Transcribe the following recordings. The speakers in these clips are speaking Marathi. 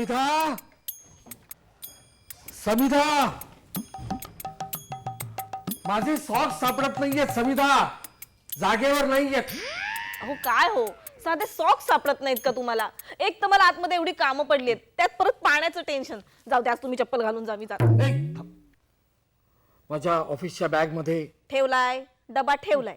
समिधा! समिधा! माझे सॉक्स सापडत नाहीयेत समिधा! जागेवर नाहीयेत. अहो काय हो? साधे सॉक्स सापडत नाहीत का तुम्हाला? एक तर मला आतमध्ये एवढी कामं पडली आहेत त्यात परत पाण्याचं टेन्शन जाऊ द्या तुम्ही चप्पल घालून जा मी जाते. ए, थांब. माझ्या ऑफिसच्या बॅगमध्ये ठेवलाय डबा ठेवलाय.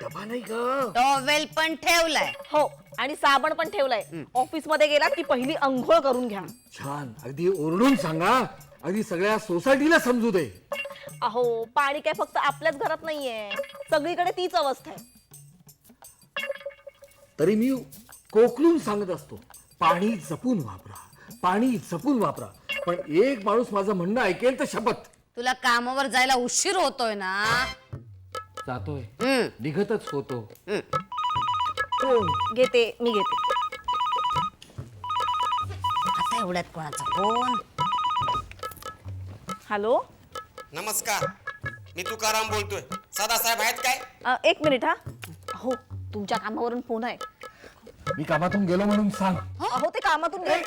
डबा नाही ग. टॉवेल पण ठेवलाय. हो आणि साबण पण ठेवलाय. ऑफिसमध्ये गेलात की पहिली अंघोळ करून घ्या. छान. अगदी ओरडून सांगा. अगदी सगळ्या सोसायटीला समजू दे. अहो पाणी काय फक्त आपल्याच घरात नाहीये. सगळीकडे तीच अवस्था आहे. तरी मी कोकलून सांगत असतो पाणी जपून वापरा पाणी जपून वापरा. पण एक माणूस माझं म्हणणं ऐकेल तर शपथ. तुला कामावर जायला उशीर होतोय ना? जातोय. हम्म, निघतच होतो. हम्म. घेते मी घेते. आता एवढ्यात कोणाचा फोन? हॅलो? नमस्कार. मी तुकाराम बोलतोय. सदासाहेब आहेत काय? अ, एक मिनिट हा. हो तुमच्या कामावरून फोन आहे. मी कामातून गेलो म्हणून सांग. अहो ते कामातून गे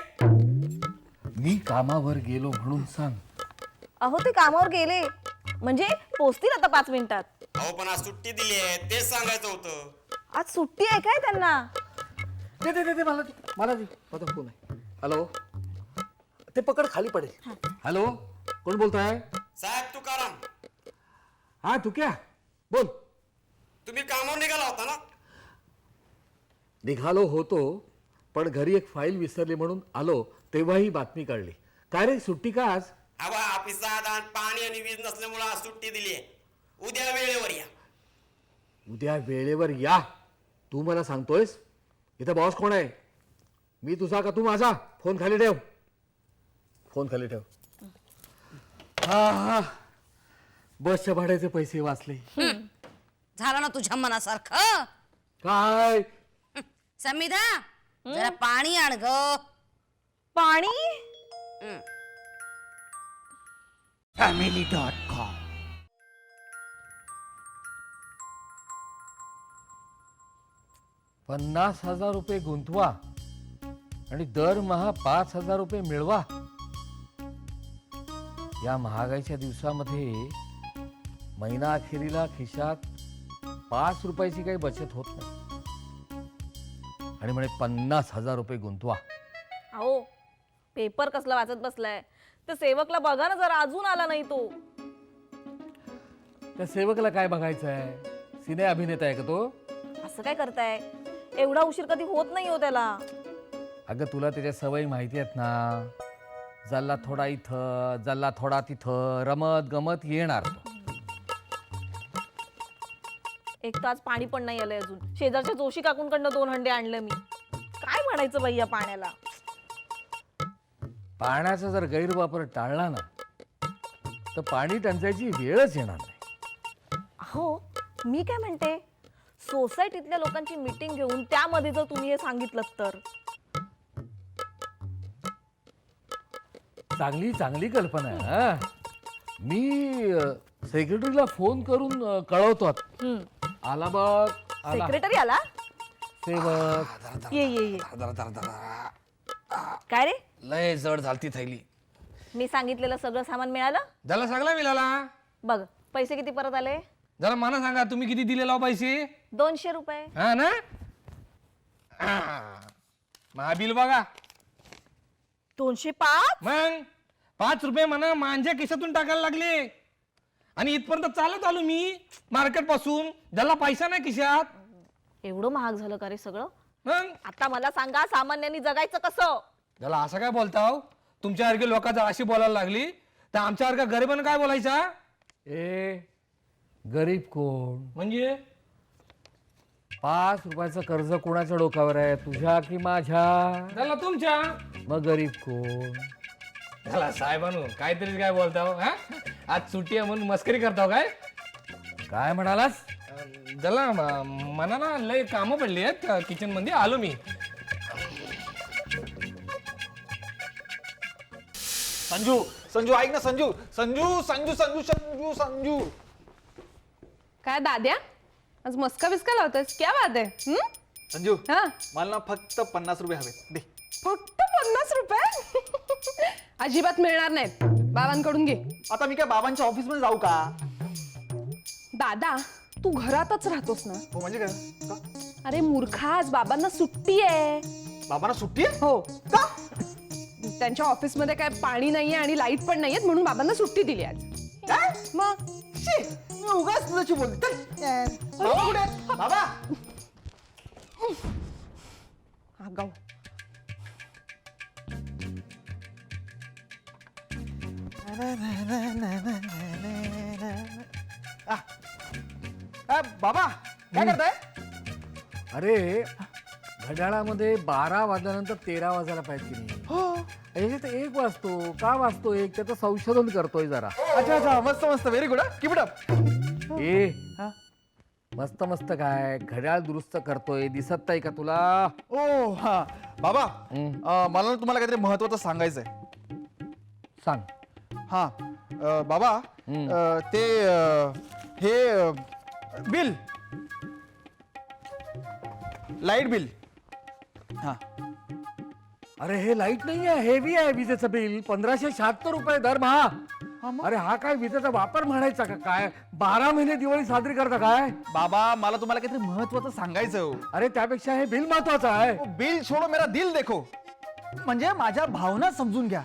मी कामावर गेलो म्हणून सांग. अहो ते कामावर गेले. म्हणजे पोचतील आता पाच मिनिटात. अहो पण आज सुट्टी दिली आहे. तेच सांगायचं होतं. आज सुट्टी आहे काय त्यांना? दे दे दे दे मला दे. मला दे. माझा फोन आहे. हॅलो? ते पकड खाली पडेल. हॅलो? कोण बोलताय? साहेब तुकाराम. हा तू क्या? बोल. तुम्ही कामावर निघाला होता ना? निघालो होतो पण घरी एक फाईल विसरली म्हणून आलो तेव्हा ही बातमी कळली. काय रे सुट्टी का आज? हवा ऑफिसात पाणी आणि वीज नसल्यामुळे आज सुट्टी दिली आहे. उद्या वेळेवर या. उद्या वेळेवर या? तू मला सांगतोयस? इथं बॉस कोण आहे? मी तुझा का तू माझा? फोन खाली ठेव. फोन खाली ठेव. हा हा. बसच्या भाड्याचे पैसे वाचले. झालं ना तुझ्या मनासारखं? काय? समिधा जरा पाणी आण ग. पाणी? फॅमिली डॉट पन्नास हजार रुपये गुंतवा आणि दरमहा पाच हजार रुपये मिळवा. या महागाईच्या दिवसामध्ये महिना अखेरीला खिशात पाच रुपयाची काही बचत होत नाही. आणि म्हणे पन्नास हजार रुपये गुंतवा. अहो पेपर कसला वाचत बसलाय? तर सेवकला बघा ना जरा अजून आला नाही तो. त्या सेवकला काय बघायचं आहे सिने अभिनेता आहे का तो? असं काय करताय? एवढा उशीर कधी होत नाही हो त्याला. अगं तुला त्याच्या सवयी माहिती आहेत ना. जल्ला थोडा इथं जल्ला थोडा तिथं रमत गमत येणार तो. एक तास पाणी पण नाही आलंय अजून. शेजारच्या जोशी काकूंकडनं दोन हंडे आणलं मी. काय म्हणायचं बाई या पाण्याला? पाण्याचा जर गैरवापर टाळला ना तर पाणी टंचायची वेळच येणार नाही. अहो मी काय म्हणते? सोसायटीतल्या लोकांची मीटिंग घेऊन त्यामध्ये जर तुम्ही हे सांगितलं तर. चांगली चांगली कल्पना आहे हा. मी सेक्रेटरीला फोन करून अ, कळवतो आता. आला बघ आला. सेक्रेटरी आला? सेवक. ये ये ये. काय रे? लय जड झालती थैली. मी सांगितलेलं सगळं सामान मिळालं? त्याला सगळा मिळाला बघ पैसे किती परत आले? जरा मला सांगा तुम्ही किती दिलेला हो पैसे? दोनशे रुपये. हा ना? महाबिल बघा. दोनशे पाच? मग? पाच रुपये म्हणा माझ्या खिशातून टाकायला लागले. आणि इथपर्यंत चालत आलो मी मार्केटपासून ज्याला पैसा नाही खिशात. एवढं महाग झालं का रे सगळं? मग? आता मला सांगा सामान्यांनी जगायचं कसं? त्याला असं काय बोलताव? तुमच्यासारखे लोकांचा अशी बोलायला लागली. तर आमच्यासारख्या गरिबांना काय बोलायचा? ए गरीब कोण? म्हणजे? पाच रुपयाचं कर्ज कोणाच्या डोक्यावर आहे? तुझ्या की माझ्या? त्याला तुमच्या. मग गरीब कोण? त्याला साहेबानू काहीतरी काय बोलताव हा? आज सुट्टी आहे म्हणून मस्करी करताव काय? काय म्हणालास? अं, त्याला म- मला ना लय कामं पडली आहेत किचनमध्ये आलो मी. संजू संजू ऐक ना संजू. संजू संजू संजू संजू संजू. काय दाद्या? आज मस्का बिस्का लावतोयस? क्या बात आहे? हं? संजू हा? मला ना फक्त पन्नास रुपये हवे. दे. फक्त पन्नास रुपये? अजिबात मिळणार नाहीत. बाबांकडून घे. आता मी काय बाबांच्या ऑफिसमध्ये जाऊ का? दादा तू घरातच राहतोस ना? हो म्हणजे काय? का? अरे मूर्खा आज बाबांना सुट्टी आहे. बाबांना सुट्टी आहे? हो. का? त्यांच्या ऑफिसमध्ये काय पाणी नाहीये आणि लाइट पण नाहीये म्हणून बाबांना सुट्टी दिली आज. काय? मग? शी, मी उगाच तुझ्याशी बोलते. बाबा. कुठे? आहे? बाबा आगाऊ आ. आ, बाबा काय करताय? अरे घड्याळामध्ये बारा वाजल्यानंतर तेरा वाजायला पाहिजे की नाही. हो. याच्यात एक वाजतो का वाजतो एक? त्याचं संशोधन करतोय जरा. अच्छा अच्छा मस्त मस्त. व्हेरी गुड किप अप ए. हा. मस्त मस्त काय? घड्याळ दुरुस्त करतोय. दिसत नाही का तुला? ओ हा. बाबा. अ, मला ना तुम्हाला काहीतरी महत्वाचं सांगायचंय. सांग. हा. अ, बाबा. अ, ते अ, हे अ, बिल. Light bill. हा. अरे हे लाइट नाही आहे हेवी आहे विजेचं बिल. पंधराशे शहात्तर रुपये दरमहा अरे हा काय विजेचा वापर म्हणायचा का काय? बारा महिने दिवाळी साजरी करता काय? बाबा मला तुम्हाला काहीतरी महत्वाचं सांगायचं हो. अरे त्यापेक्षा हे बिल महत्वाचं आहे. ओ, बिल छोडो मेरा दिल देखो. म्हणजे माझ्या भावना समजून घ्या.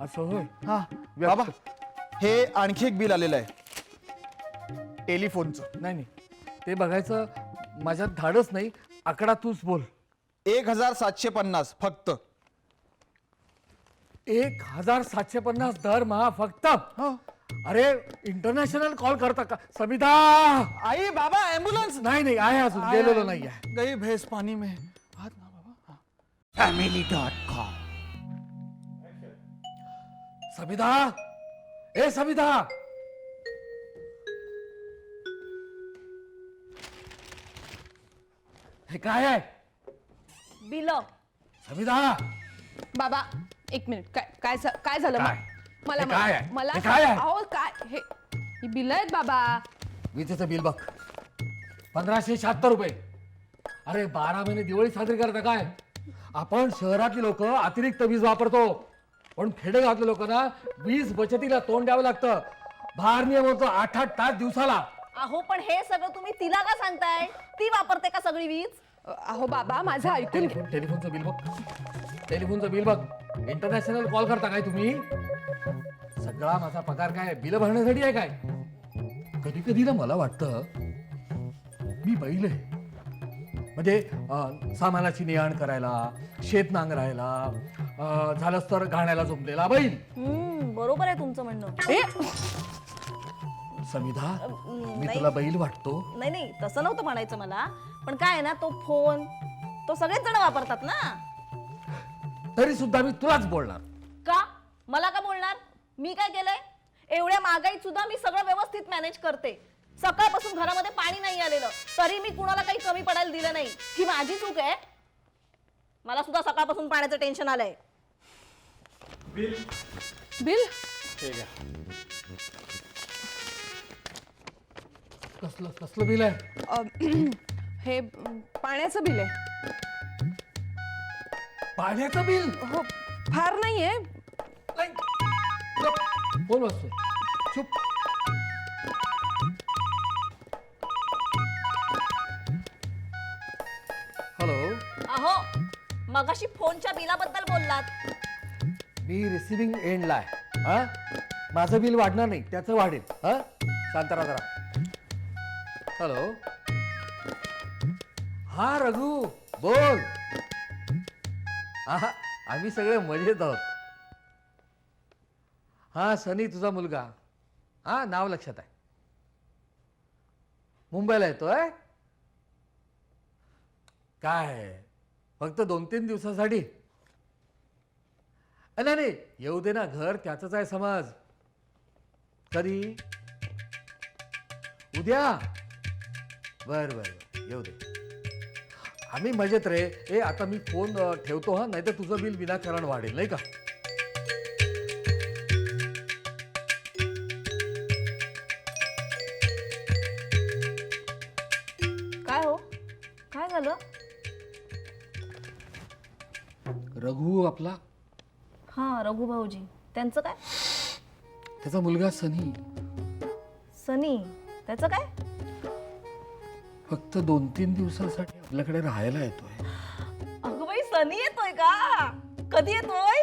असं होय? हा. बाबा हे आणखी एक बिल आलेलं आहे. टेलिफोनचं. नाही नाही. ते बघायचं माझ्यात धाडच नाही. आकडा तूच बोल. एक हजार सातशे पन्नास फक्त. एक हजार सातशे पन्नास दरमहा फक्त. हो. अरे इंटरनॅशनल कॉल करता का? समिधा आई बाबा ॲम्ब्युलन्स नाही नाही आहे अजून गेलेलो नाही आहे गई भैंस पाणी में. हात ना बाबा. फॅमिली डॉट कॉम समिधा ए समिधा हे काय आहे? बिल. समिधा बाबा एक मिनिट. काय काय झा- काय झालं काय? मला हे काय आहे? मला हे काय आहे? अहो काय? हे ही बिल आहेत बाबा. विजेचं बिल बघ. पंधराशे शहात्तर रुपये. अरे बारा महिने दिवाळी साजरी करता काय? आपण शहरातली लोक अतिरिक्त वीज वापरतो. पण खेडेगावातल्या लोकांना वीज बचतीला तोंड द्यावं लागतं. भार नियम होतो आठ आठ तास दिवसाला. अहो पण हे सगळं तुम्ही तिला का सांगताय? ती वापरते का सगळी वीज? अहो बाबा माझं ऐकून टेलिफोन टेलिफोनचं बिल बघ. टेलिफोनचं बिल बघ. इंटरनॅशनल कॉल करता काय तुम्ही? सगळा माझा पगार काय बिल भरण्यासाठी आहे काय? कधी कधी ना मला वाटतं मी बैल आहे. म्हणजे सामानाची ने आण करायला शेत नांगरायला झालंच तर घाण्याला झोपलेला बैल. हम्म बरोबर आहे तुमचं म्हणणं. समिधा मी नाही. तुला बैल वाटतो. नाही नाही तसं नव्हतं म्हणायचं मला. पण काय आहे ना तो फोन तो सगळेच जण वापरतात ना. तरी सुद्धा मी तुलाच बोलणार. का? मला का बोलणार? मी काय केलंय? एवढ्या महागाईत सुद्धा मी सगळं व्यवस्थित मॅनेज करते. सकाळपासून घरामध्ये पाणी नाही आलेलं. तरी मी कुणाला काही कमी पडायला दिलं नाही. ही माझी चूक आहे. मला सुद्धा सकाळपासून पाण्याचं टेन्शन आलंय. बिल. कसलं कसलं बिल आहे? अ, हे पाण्याचं बिल आहे. पाण्याचं बिल? हो फार नाहीये. नाही. गप. बोल वाजतोय चुप. हॅलो. अहो मगाशी फोनच्या बिलाबद्दल बोललात. मी रिसिव्हिंग एंडला आहे. हा? माझं बिल वाढणार नाही त्याचं वाढेल. हा? शांत राहा जरा. हॅलो. हा रघु. बोल. आहा आम्ही सगळे मजेत आहोत. हा सनी तुझा मुलगा. हा नाव लक्षात आहे. मुंबईला येतोय काय? फक्त दोन तीन दिवसासाठी? अ, नाही नाही येऊ दे ना घर त्याचंच आहे समज. कधी? उद्या? बर बर बर येऊ दे. आम्ही मजेत रे. ए आता मी फोन ठेवतो हा नाही तर तुझं बिल विनाकारण वाढेल नाही का? काय हो? काय झालं? रघु आपला? हा रघु भाऊजी. त्यांचं काय? त्याचा मुलगा सनी. सनी? त्याचं काय? फक्त दोन तीन दिवसासाठी आपल्याकडे राहायला येतोय. अगं बाई सनी येतोय का? कधी येतोय?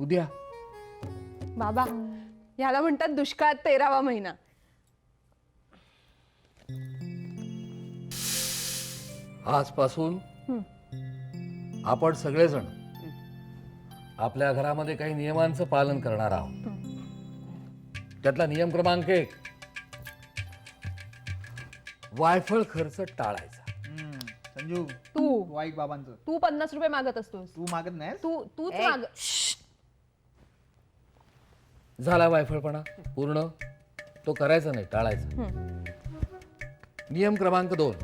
उद्या. बाबा ह्याला म्हणतात दुष्काळात तेरावा महिना. आजपासून आपण सगळेजण आपल्या घरामध्ये काही नियमांचं पालन करणार आहोत. त्यातला नियम क्रमांक एक वायफळ खर्च टाळायचा. संजू तू. वाईक बाबांचं. तू पन्नास रुपये मागत असतोस तू मागत नाही तू तूच ए, माग. झाला वायफळपणा पूर्ण. तो करायचा नाही टाळायचा. नियम क्रमांक दोन.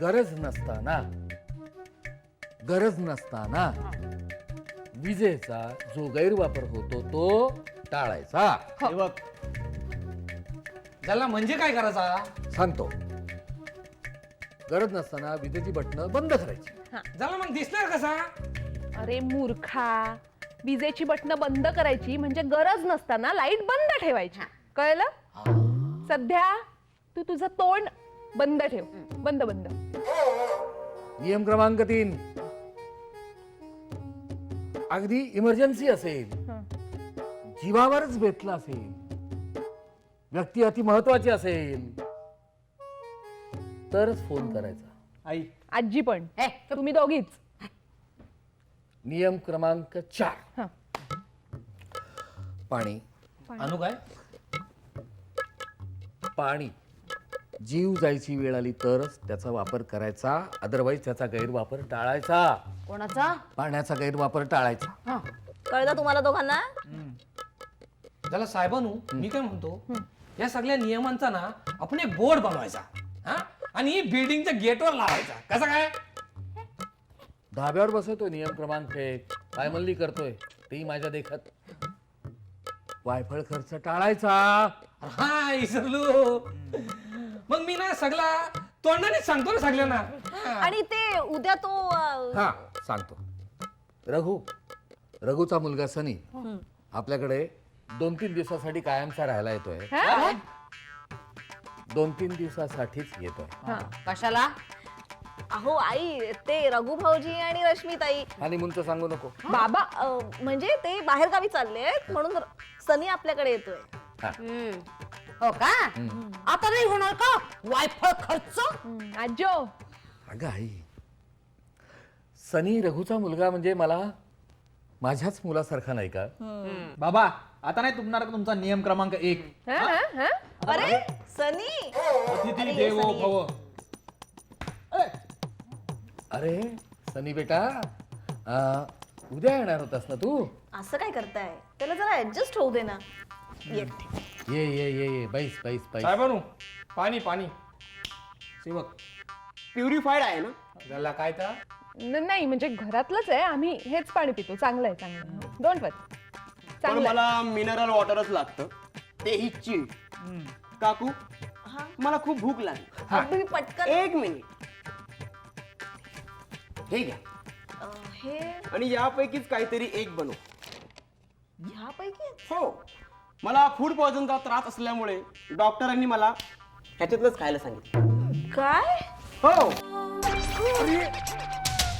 गरज नसताना गरज नसताना विजेचा जो गैरवापर होतो तो टाळायचा. हे बघ. त्याला म्हणजे काय करायचा सांगतो. गरज नसताना विजेची बटणं बंद करायची. त्याला मग दिसणार कसा अरे मूर्खा. विजेची बटणं बंद करायची म्हणजे गरज नसताना लाइट बंद ठेवायची. कळलं? सध्या तू तुझं तोंड बंद ठेव. बंद बंद. नियम क्रमांक तीन. अगदी इमर्जन्सी असेल. जीवावरच बेतला असेल. व्यक्ती अति महत्वाची असेल. तरच फोन करायचा. आई. आजी पण. ए, तुम्ही दोघीच. नियम क्रमांक चार. पाणी. अनु काय? पाणी. जीव जायची वेळ आली तरच त्याचा वापर करायचा. अदरवाईज त्याचा गैरवापर टाळायचा. कोणाचा? पाण्याचा गैरवापर टाळायचा. कळलं तुम्हाला दोघांना? त्याला साहेबानू मी काय म्हणतो? या सगळ्या नियमांचा ना आपण एक बोर्ड बनवायचा हा? आणि बिल्डिंगच्या गेटवर लावायचा. कसा काय? धाब्यावर बसवतोय नियम क्रमांक एक. पायमल्ली करतोय. तेही माझ्या देखत. वायफळ खर्च टाळायचा. हा इसरलो मग मी ना सगळा तोंडानेच सांगतो ना सगळ्यांना. हा. आणि ते उद्या तो अं, हा सांगतो. रघु. रघुचा मुलगा सनी. आपल्याकडे दोन तीन दिवसासाठी कायमचा राहायला येतोय. हा? दोन तीन दिवसासाठीच येतोय. कशाला? अहो आई ते रघु भाऊजी आणि रश्मीताई. आणि म्हणतो सांगू नको. बाबा अं, म्हणजे ते बाहेर गावी चालले म्हणून सनी आपल्याकडे येतोय. हम्म. हो का? आता नाही होणार का? वायफळ खर्च? हम्म, आजो अगं आई. सनी रघुचा मुलगा म्हणजे मला माझ्याच मुलासारखा नाही का? बाबा आता नाही तुमणार का तुमचा नियम क्रमांक एक. हा, हा, हा? अरे सनी. अतिथी देवो भव. अरे. सनी बेटा आ, उद्या येणार होतास ना तू? असं काय करताय? त्याला जरा ऍडजस्ट होऊ दे ना. ये. ये ये ये बैस बैस बैस. साहेबानू पाणी पाणी. सेवक. प्युरिफाईड आहे ना? त्याला काय तर न- नाही म्हणजे घरातलंच आहे. आम्ही हेच पाणी पितो. चांगलं आहे चांगलं डोंट वरी पण चांगलं. मला मिनरल वॉटरच लागतं. तेही चिल्ड काकू मला खूप भूक लागली. अगदी पटकन एक मिनिट हे घ्या. अं, हे आणि यापैकीच काहीतरी एक बनव. ह्यापैकी हो. मला फूड पॉइझनचा त्रास असल्यामुळे डॉक्टरांनी मला ह्याच्यातलंच खायला सांगितलं. काय? हो.